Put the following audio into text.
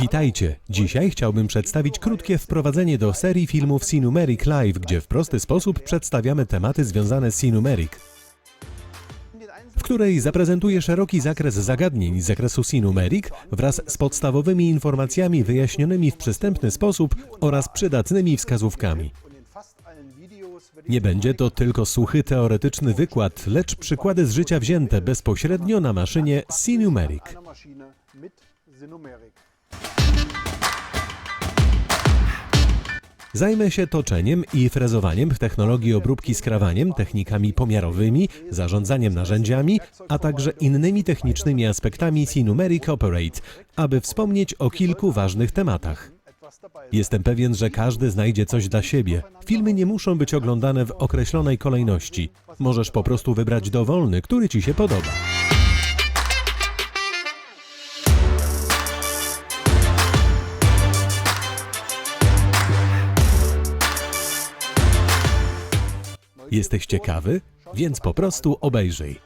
Witajcie! Dzisiaj chciałbym przedstawić krótkie wprowadzenie do serii filmów Sinumeric Live, gdzie w prosty sposób przedstawiamy tematy związane z Sinumeric, w której zaprezentuję szeroki zakres zagadnień z zakresu Sinumeric wraz z podstawowymi informacjami wyjaśnionymi w przystępny sposób oraz przydatnymi wskazówkami. Nie będzie to tylko suchy teoretyczny wykład, lecz przykłady z życia wzięte bezpośrednio na maszynie Sinumeric. Zajmę się toczeniem i frezowaniem w technologii obróbki skrawaniem, technikami pomiarowymi, zarządzaniem narzędziami, a także innymi technicznymi aspektami Sinumeric Operate, aby wspomnieć o kilku ważnych tematach. Jestem pewien, że każdy znajdzie coś dla siebie. Filmy nie muszą być oglądane w określonej kolejności. Możesz po prostu wybrać dowolny, który ci się podoba. Jesteś ciekawy? Więc po prostu obejrzyj.